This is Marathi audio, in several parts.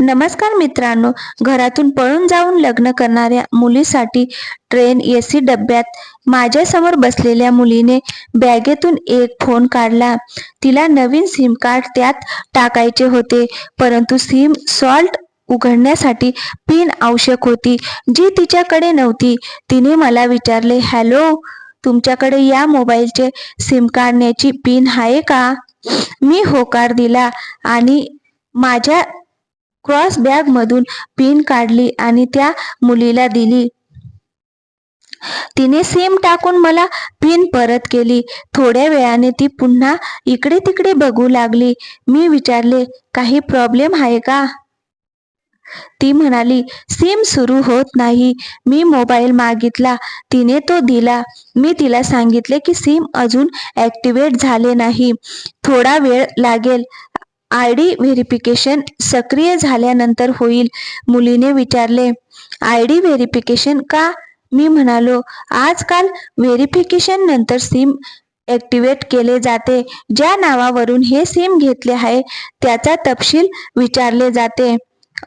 नमस्कार मित्रांनो घरातून पळून जाऊन लग्न करणाऱ्या मुलीसाठी ट्रेन एसी डब्यात माझ्यासमोर बसलेल्या मुलीने बॅगेतून एक फोन काढला. तिला नवीन सिम कार्ड त्यात टाकायचे होते परंतु सिम सॉल्ट उघडण्यासाठी पिन आवश्यक होती जी तिच्याकडे नव्हती. तिने मला विचारले हॅलो तुमच्याकडे या मोबाईलचे सिम काढण्याची पिन आहे का? मी होकार दिला आणि माझ्या क्रॉस बॅग मधून पिन काढली आणि त्या मुलीला दिली. तिने सिम टाकून मला पिन परत केली. थोड्या वेळाने ती पुन्हा इकडे तिकडे बघू लागली. मी विचारले काही प्रॉब्लेम आहे का? ती म्हणाली सिम सुरू होत नाही. मी मोबाईल मागितला. तिने तो दिला. मी तिला सांगितले की सिम अजून ऍक्टिव्हेट झाले नाही. थोडा वेळ लागेल. आय डी व्हेरिफिकेशन सक्रिय झाल्यानंतर होईल मुलीने विचारले. आय डी व्हेरिफिकेशन का? मी म्हणालो आजकाल व्हेरिफिकेशन नंतर सिम ऍक्टिव्हेट केले जाते. ज्या नावावरून हे सिम घेतले आहे त्याचा तपशील विचारले जाते.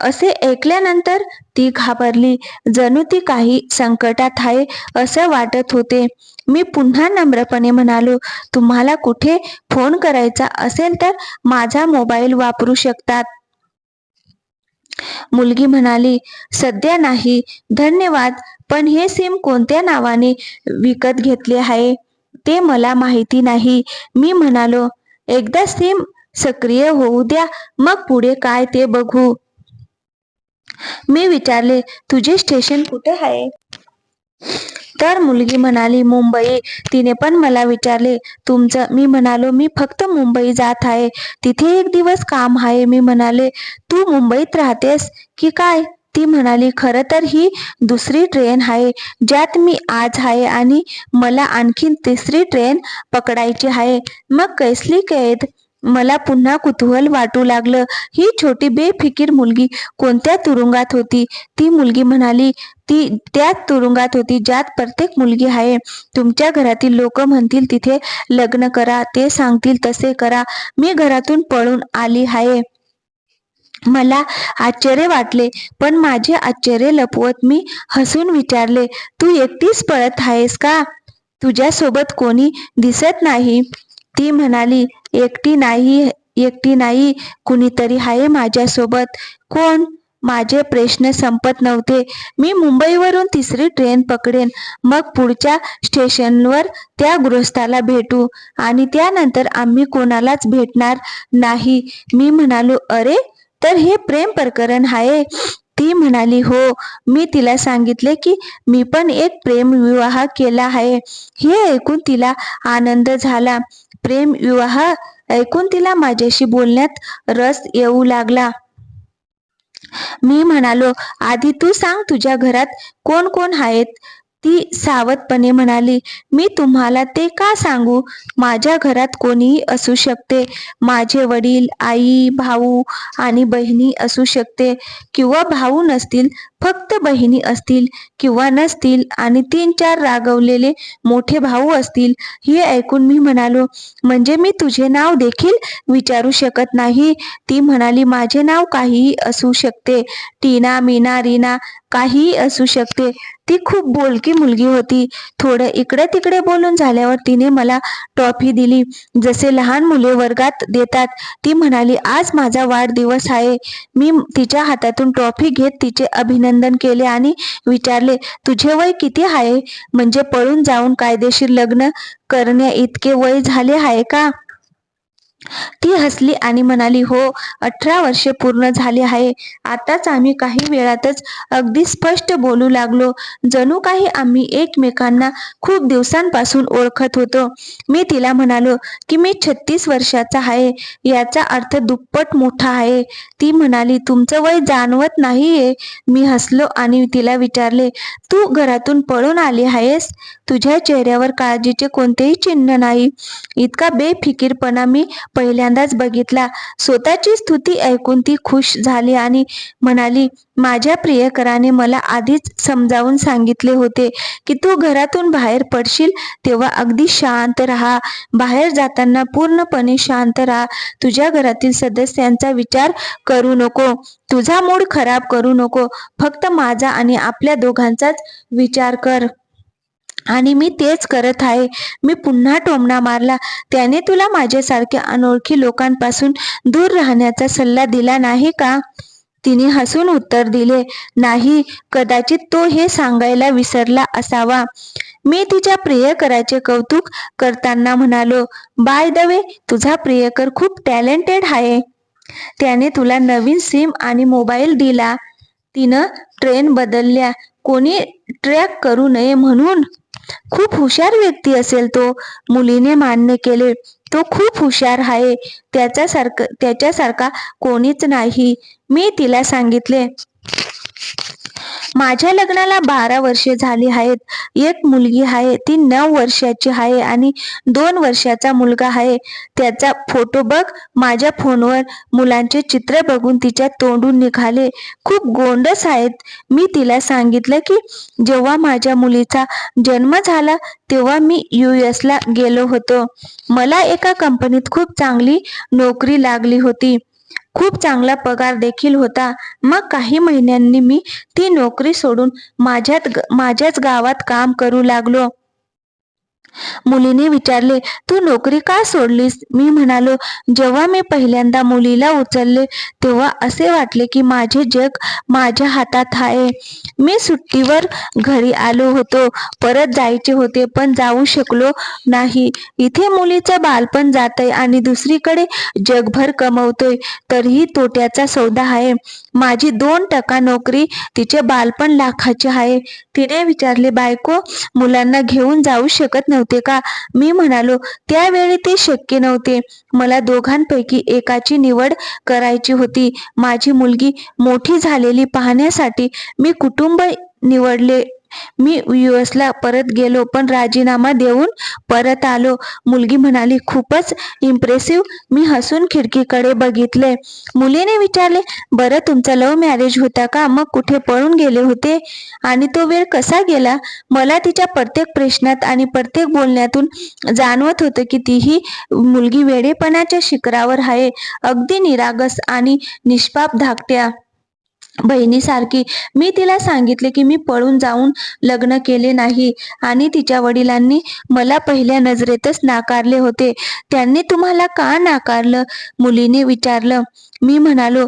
असे ऐकल्यानंतर ती घाबरली. जणू ती काही संकटात आहे असं वाटत होते. मी पुन्हा नम्रपणे म्हणालो तुम्हाला कुठे फोन करायचा असेल तर माझा मोबाईल वापरू शकतात. मुलगी म्हणाली सध्या नाही धन्यवाद पण हे सिम कोणत्या नावाने विकत घेतले आहे? ते मला माहिती नाही. मी म्हणालो एकदा सिम सक्रिय होऊ द्या मग पुढे काय ते बघू. मी विचारले तुझे स्टेशन कुठे आहे? तर मुलगी म्हणाली मुंबई. तिने पण मला विचारले तुमचं मी म्हणालो मी फक्त मुंबई जात आहे. तिथे एक दिवस काम आहे. मी म्हणाले तू मुंबईत राहतेस की काय? ती म्हणाली खरं तर ही दुसरी ट्रेन आहे ज्यात मी आज आहे आणि मला आणखीन तिसरी ट्रेन पकडायची आहे. मग कैसली कैद? मला पुन्हा कुतूहल वाटू लागलं. ही छोटी बेफिकीर मुलगी कोणत्या तुरुंगात होती? ती मुलगी म्हणाली ती त्यात तुरुंगात होती ज्यात प्रत्येक मुलगी आहे. तुमच्या घरातील लोक म्हणतील तिथे लग्न करा ते सांगतील तसे करा. मी घरातून पळून आली आहे. मला आश्चर्य वाटले पण माझे आश्चर्य लपवत मी हसून विचारले तू एकटीच पळत आहेस का? तुझ्यासोबत कोणी दिसत नाही. ती म्हणाली एकटी नाही एकटी नाही कुणीतरी आहे माझ्यासोबत. कोण? माझे प्रश्न संपत नव्हते. मी मुंबईवरून तिसरी ट्रेन पकडेन. मग पुढच्या स्टेशनवर त्या गृहस्थाला भेटू आणि त्यानंतर आम्ही कोणालाच भेटणार नाही. मी म्हणालो अरे तर हे प्रेम प्रकरण आहे. ती म्हणाली हो मी तिला सांगितले की मी पण एक प्रेम विवाह केला आहे. हे ऐकून तिला आनंद झाला. प्रेम विवाह ऐकून तिला माझ्याशी बोलण्यात रस येऊ लागला. मी म्हणालो आधी तू सांग तुझ्या घरात कोण कोण आहेत? ती सावधपणे म्हणाली मी तुम्हाला ते का सांगू? माझ्या घरात कोणीही असू शकते. माझे वडील आई भाऊ आणि बहिणी असू शकते किंवा भाऊ नसतील फक्त बहिणी असतील किंवा नसतील आणि तीन चार रागवलेले मोठे भाऊ असतील हे ऐकून मी म्हणालो म्हणजे मी तुझे नाव देखील विचारू शकत नाही ती म्हणाली माझे नाव काहीही असू शकते. टीना मीना रीना काहीही असू शकते. ती खूप बोलकी मुलगी होती. थोडं इकडे तिकडे बोलून झाल्यावर तिने मला ट्रॉफी दिली. जसे लहान मुले वर्गात देतात ती म्हणाली आज माझा वाढदिवस आहे. मी तिच्या हातातून ट्रॉफी घेत तिचे अभिनंदन केले आणि विचारले तुझे वय किती आहे? म्हणजे पळून जाऊन कायदेशीर लग्न करण्या इतके वय झाले आहे का? ती हसली आणि म्हणाली हो अठरा वर्षे पूर्ण झाली आहे. आताच आम्ही काही वेळातच अगदी स्पष्ट बोलू लागलो. जणू काही आम्ही एकमेकांना खूप दिवसांपासून ओळखत होतो. मी तिला म्हणालो की मी छत्तीस वर्षाचा आहे. याचा अर्थ दुप्पट मोठा आहे. ती म्हणाली तुमचं वय जाणवत नाहीये. मी हसलो आणि तिला विचारले तू घरातून पळून आली आहेस? तुझ्या चेहऱ्यावर काळजीचे कोणतेही चिन्ह नाही. इतका बेफिकीरपणा मी पहिल्यांदाच बघितला. स्वतःची स्तुती ऐकून ती खुश झाली आणि म्हणाली माझ्या प्रियकराने मला आधीच समजावून सांगितले होते की तू घरातून बाहेर पडशील तेव्हा अगदी शांत राहा. बाहेर जाताना पूर्णपणे शांत राहा. तुझ्या घरातील सदस्यांचा विचार करू नको. तुझा मूड खराब करू नको. फक्त माझा आणि आपल्या दोघांचाच विचार कर. आणि मी तेच करत आहे. मी पुन्हा टोमणा मारला. त्याने तुला माझ्यासारख्या अनोळखी लोकांपासून दूर राहण्याचा सल्ला दिला नाही का? तिने हसून उत्तर दिले. नाही कदाचित तो हे सांगायला विसरला असावा. मी तिच्या प्रियकराचे कौतुक करताना म्हणालो बाय द वे तुझा प्रियकर खूप टॅलेंटेड आहे. त्याने तुला नवीन सिम आणि मोबाईल दिला. तिनं ट्रेन बदलल्या. कोणी ट्रॅक करू नये म्हणून खूप हुशार व्यक्ती असेल तो. मुलीने मान्य केले तो खूप हुशार आहे. त्याच्यासारखं त्याच्यासारखा कोणीच नाही. मी तिला सांगितले. माझ्या लग्नाला बारा वर्षे झाली आहेत. एक मुलगी आहे ती नऊ वर्षाची आहे आणि दोन वर्षाचा मुलगा आहे. त्याचा फोटो बघ. माझ्या फोनवर मुलांचे चित्र बघून तिच्या तोंडून निघाले. खूप गोंडस आहेत. मी तिला सांगितलं की जेव्हा माझ्या मुलीचा जन्म झाला तेव्हा मी यू एसला गेलो होतो. मला एका कंपनीत खूप चांगली नोकरी लागली होती. खूप चांगला पगार देखील होता. मग काही महिन्यांनी मी ती नोकरी सोडून माझ्यात माझ्याच गावात काम करू लागलो. मुलीने विचारले तू नोकरी का सोडलीस? मी म्हणालो जेव्हा मी पहिल्यांदा मुलीला उचलले तेव्हा असे वाटले की माझे जग माझ्या हातात आहे. मी सुट्टीवर घरी आलो होतो परत जायचे होते पण जाऊ शकलो नाही. इथे मुलीचं बालपण जातय आणि दुसरीकडे जगभर कमवतोय तरीही तोट्याचा सौदा आहे. माझी दोन टक्का नोकरी तिचे बालपण लाखाचे आहे. तिने विचारले बायको मुलांना घेऊन जाऊ शकत नव्हते. का? मी म्हणालो त्यावेळी ते शक्य नव्हते. मला दोघांपैकी एकाची निवड करायची होती. माझी मुलगी मोठी झालेली पाहण्यासाठी मी कुटुंब निवडले मी ला परत गेलो पण राजीनामा देऊन परत आलो. मुलगी म्हणाली खूपच इम्प्रेसिव्ह मी हसून खिडकीकडे बघितले. मुलीने विचारले बरं तुमचा लव्ह मॅरेज होता का? मग कुठे पळून गेले होते? आणि तो वेळ कसा गेला? मला तिच्या प्रत्येक प्रश्नात आणि प्रत्येक बोलण्यातून जाणवत होतं की तीही मुलगी वेडेपणाच्या शिखरावर आहे. अगदी निरागस आणि निष्पाप धाकट्या बहिणीसारखी. मी तिला सांगितले की मी पळून जाऊन लग्न केले नाही आणि तिच्या वडिलांनी मला पहिल्या नजरेतच नाकारले होते. त्यांनी तुम्हाला का नाकारलं? मुलीने विचारलं. मी म्हणालो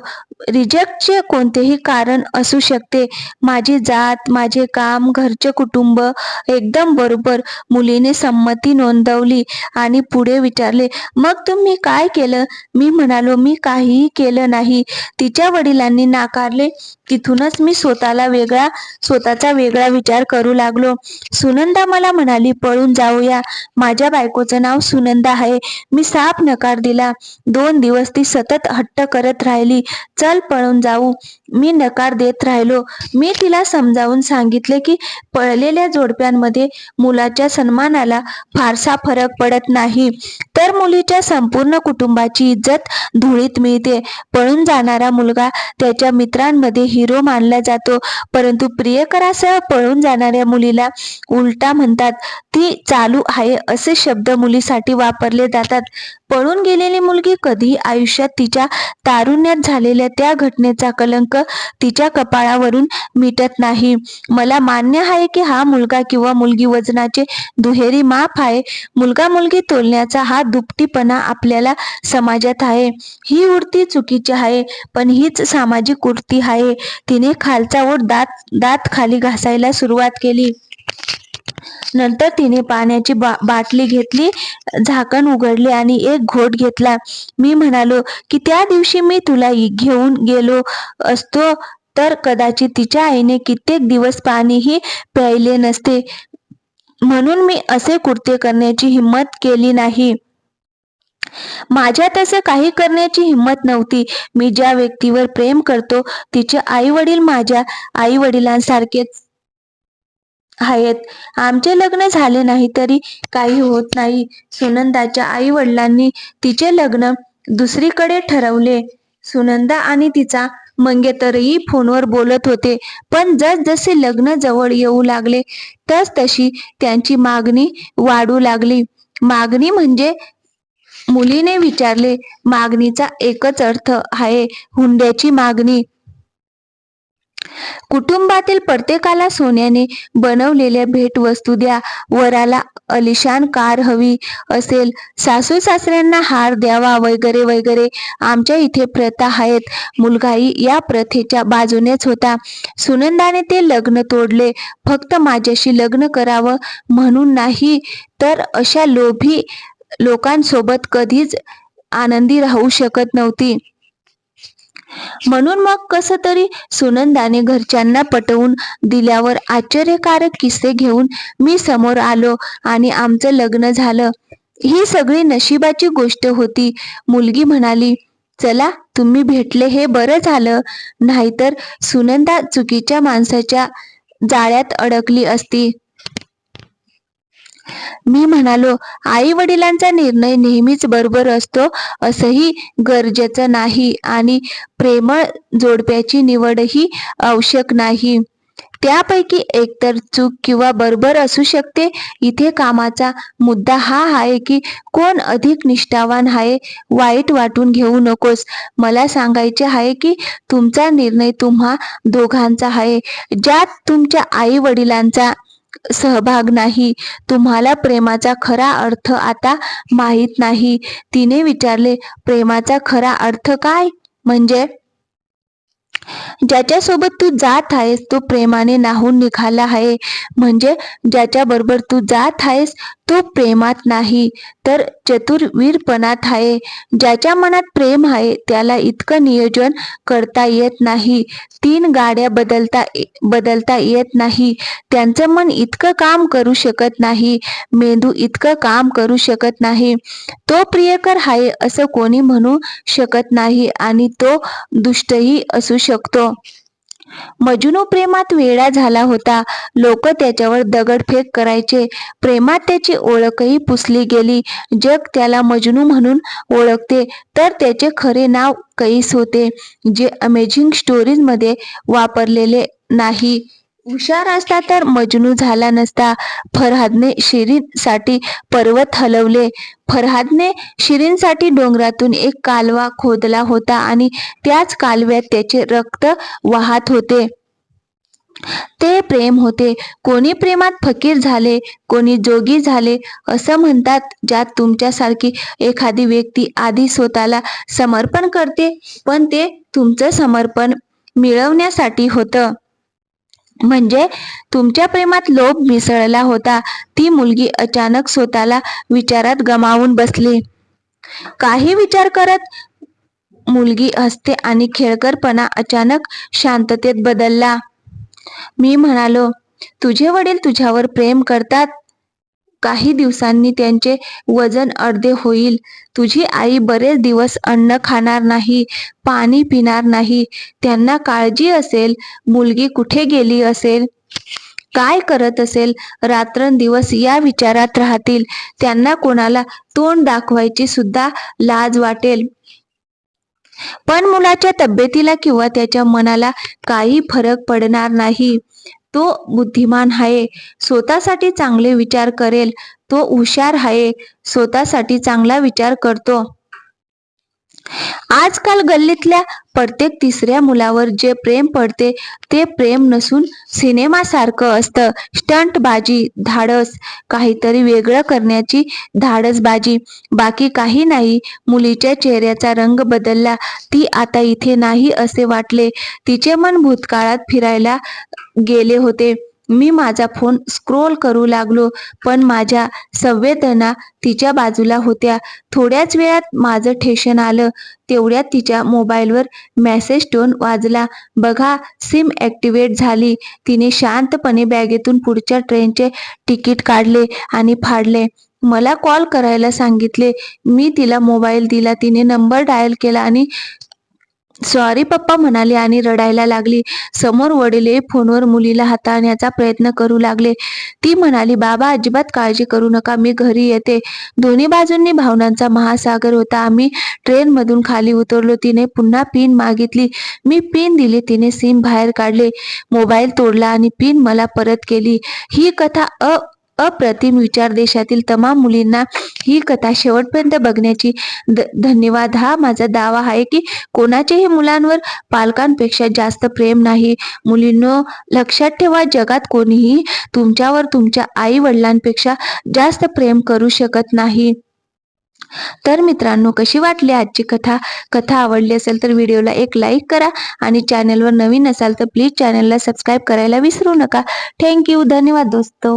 रिजेक्टचे कोणतेही कारण असू शकते. माझी जात माझे काम घरचे कुटुंब एकदम बरोबर. मुलीने संमती नोंदवली आणि पुढे विचारले मग तुम्ही काय केलं? मी म्हणालो मी काहीही केलं नाही. तिच्या वडिलांनी नाकारले तिथूनच मी स्वतःला वेगळा स्वतःचा वेगळा विचार करू लागलो. सुनंदा मला म्हणाली पळून जाऊया. माझ्या बायकोचं नाव सुनंदा आहे. मी साफ नकार दिला. दोन दिवस ती सतत हट्ट करत राहिली. चल पळून जाऊ. मी नकार देत राहिलो. मी तिला समजावून सांगितले की पळलेल्या जोडप्यांमध्ये मुलाच्या सन्मानाला फारसा फरक पडत नाही. तर मुलीच्या संपूर्ण कुटुंबाची इज्जत धुळीत मिळते. पळून जाणारा मुलगा त्याच्या मित्रांमध्ये हिरो मानला जातो. परंतु प्रियकरासह पळून जाणाऱ्या मुलीला उलटा म्हणतात ती चालू आहे असे शब्द मुलीसाठी वापरले जातात. पळून गेलेली मुलगी कधी आयुष्यात तिच्या तारुण्यात झालेल्या त्या घटनेचा कलंक तिच्या कपाळावरून मिटत नाही. मला मान्य आहे की हा मुलगा किंवा मुलगी वजनाचे दुहेरी माप आहे. मुलगा मुलगी तोलण्याचा हा दुपटीपणा आपल्याला समाजात आहे. ही उडती चुकीची आहे पण हीच सामाजिक उडती आहे. तिने खालचा ओढ दात दात खाली घासायला सुरुवात केली. नंतर तिने पाण्याची बा बाटली घेतली झाकण उघडले आणि एक घोट घेतला. मी म्हणालो की त्या दिवशी मी तुला घेऊन गेलो असतो तर कदाचित तिच्या आईने कित्येक दिवस पाणीही प्यायले नसते. म्हणून मी असे कृत्य करण्याची हिंमत केली नाही. माझ्या तसे काही करण्याची हिंमत नव्हती. मी ज्या व्यक्तीवर प्रेम करतो तिचे आई वडील माझ्या आई वडिलांसारखेच आहेत. आमचे लग्न झाले नाही तरी काही होत नाही. सुनंदाच्या आई वडिलांनी तिचे लग्न दुसरीकडे ठरवले. सुनंदा आणि तिचा मंगेतरही फोनवर बोलत होते. पण जसजसे लग्न जवळ येऊ लागले तस तशी त्यांची मागणी वाढू लागली. मागणी म्हणजे मुलीने विचारले मागणीचा एकच अर्थ आहे हुंड्याची मागणी. कुटुंबातील प्रत्येकाला सोन्याने बनवलेल्या भेटवस्तू द्या. वराला अलिशान कार हवी असेल सासू सासऱ्यांना हार द्यावा वगैरे वगैरे. आमच्या इथे प्रथा आहेत. मुलगाही या प्रथेच्या बाजूनेच होता. सुनंदाने ते लग्न तोडले. फक्त माझ्याशी लग्न करावं म्हणून नाही तर अशा लोभी लोकांसोबत कधीच आनंदी राहू शकत नव्हती. म्हणून मग कस तरी सुनंदाने घरच्यांना पटवून दिल्यावर आश्चर्यकारक किस्से घेऊन मी समोर आलो आणि आमचं लग्न झालं. ही सगळी नशिबाची गोष्ट होती. मुलगी म्हणाली चला तुम्ही भेटले हे बरं झालं. नाहीतर सुनंदा चुकीच्या माणसाच्या जाळ्यात अडकली असती. मी म्हणालो आई वडिलांचा निर्णय नेहमीच बरोबर असतो असंही गरजेचं नाही आणि प्रेमळ जोडप्याची निवडही आवश्यक नाही. त्यापैकी एकतर चूक किंवा बरोबर असू शकते. इथे कामाचा मुद्दा हा आहे की कोण अधिक निष्ठावान आहे वाईट वाटून घेऊ नकोस. मला सांगायचे आहे की तुमचा निर्णय तुम्हा दोघांचा आहे. ज्यात तुमच्या आई वडिलांचा सहभाग नाही. तुम्हाला प्रेमाचा खरा अर्थ आता माहीत नाही. तिने विचारले प्रेमाचा खरा अर्थ काय? म्हणजे ज्याच्यासोबत तू जात आहेस तो प्रेमाने नाहून निघाला आहे. म्हणजे ज्याच्या बरोबर तू जात आहेस तो प्रेमात नाही तर चतुर्वीरपणात आहे. ज्याच्या मनात प्रेम आहे त्याला इतकं नियोजन करता येत नाही. तीन गाड्या बदलता बदलता येत नाही. त्यांचं मन इतकं काम करू शकत नाही. मेंदू इतकं काम करू शकत नाही. तो प्रियकर आहे असं कोणी म्हणू शकत नाही. आणि तो दुष्टही असू शकतो. मजनू प्रेमात वेडा झाला होता. लोक त्याच्यावर दगडफेक करायचे. प्रेमात त्याची ओळखही पुसली गेली. जग त्याला मजनू म्हणून ओळखते. तर त्याचे खरे नाव कैस होते जे अमेझिंग स्टोरीजमध्ये वापरलेले नाही. हुशार असता तर मजनू झाला नसता. फरहादने शिरीनसाठी पर्वत हलवले. फरहादने शिरीनसाठी डोंगरातून एक कालवा खोदला होता आणि त्याच कालव्यात त्याचे रक्त वाहत होते. ते प्रेम होते. कोणी प्रेमात फकीर झाले कोणी जोगी झाले असं म्हणतात ज्यात तुमच्यासारखी एखादी व्यक्ती आधी स्वतःला समर्पण करते पण ते तुमचं समर्पण मिळवण्यासाठी होतं. म्हणजे तुमच्या प्रेमात लोभ मिसळला होता. ती मुलगी अचानक स्वतःला विचारात गमावून बसली. काही विचार करत मुलगी हसते आणि खेळकरपणा अचानक शांततेत बदलला. मी म्हणालो तुझे वडील तुझ्यावर प्रेम करतात? काही दिवसांनी त्यांचे वजन अर्धे होईल. तुझी आई बरेच दिवस अन्न खाणार नाही पाणी पिणार नाही. त्यांना काळजी असेल मुलगी कुठे गेली असेल? काय करत असेल? रात्रंदिवस या विचारात राहतील. त्यांना कोणाला तोंड दाखवायची सुद्धा लाज वाटेल. पण मुलाच्या तब्येतीला किंवा त्याच्या मनाला काही फरक पडणार नाही. तो बुद्धिमान आहे स्वतःसाठी चांगले विचार करेल तो हुशार आहे स्वतःसाठी चांगला विचार करतो. आजकाल गल्लीतल्या प्रत्येक तिसऱ्या मुलावर जे प्रेम पडते ते प्रेम नसून सिनेमासारखं असतं. स्टंटबाजी धाडस काहीतरी वेगळं करण्याची धाडसबाजी. बाकी काही नाही मुलीच्या चेहऱ्याचा रंग बदलला ती आता इथे नाही असे वाटले. तिचे मन भूतकाळात फिरायला गेले होते. मी माझा फोन स्क्रोल करू लागलो पण माझ्या संवेदना तिच्या बाजूला होत्या. थोड्याच वेळात माझं ठेशन आलं. तेवढ्यात तिच्या मोबाईलवर मेसेज टोन वाजला. बघा सिम ॲक्टिवेट झाली. तिने शांतपणे बॅगेतून पुढच्या ट्रेनचे तिकीट काढले आणि फाडले. मला कॉल करायला सांगितले. मी तिला मोबाईल दिला. तिने नंबर डायल केला आणि सॉरी पप्पा म्हणाले आणि रडायला लागली. समोर वडीलही फोनवर मुलीला हाताळण्याचा प्रयत्न करू लागले. ती म्हणाली बाबा अजिबात काळजी करू नका मी घरी येते. दोन्ही बाजूंनी भावनांचा महासागर होता. आम्ही ट्रेनमधून खाली उतरलो. तिने पुन्हा पिन मागितली. मी पिन दिली. तिने सिम बाहेर काढले. मोबाईल तोडला आणि पिन मला परत केली. ही कथा अ अप्रतिम विचार देशातील तमाम मुलींना ही कथा शेवटपर्यंत बघण्याची धन्यवाद. हा माझा दावा आहे की कोणाच्याही मुलांवर पालकांपेक्षा जास्त प्रेम नाही. मुलींनो लक्षात ठेवा जगात कोणीही तुमच्यावर तुमच्या आई वडिलांपेक्षा जास्त प्रेम करू शकत नाही. तर मित्रांनो कशी वाटली आजची कथा? कथा आवडली असेल तर व्हिडिओला एक लाईक करा आणि चॅनलवर नवीन असाल तर प्लीज चॅनलला सबस्क्राईब करायला विसरू नका. थँक्यू धन्यवाद दोस्तो.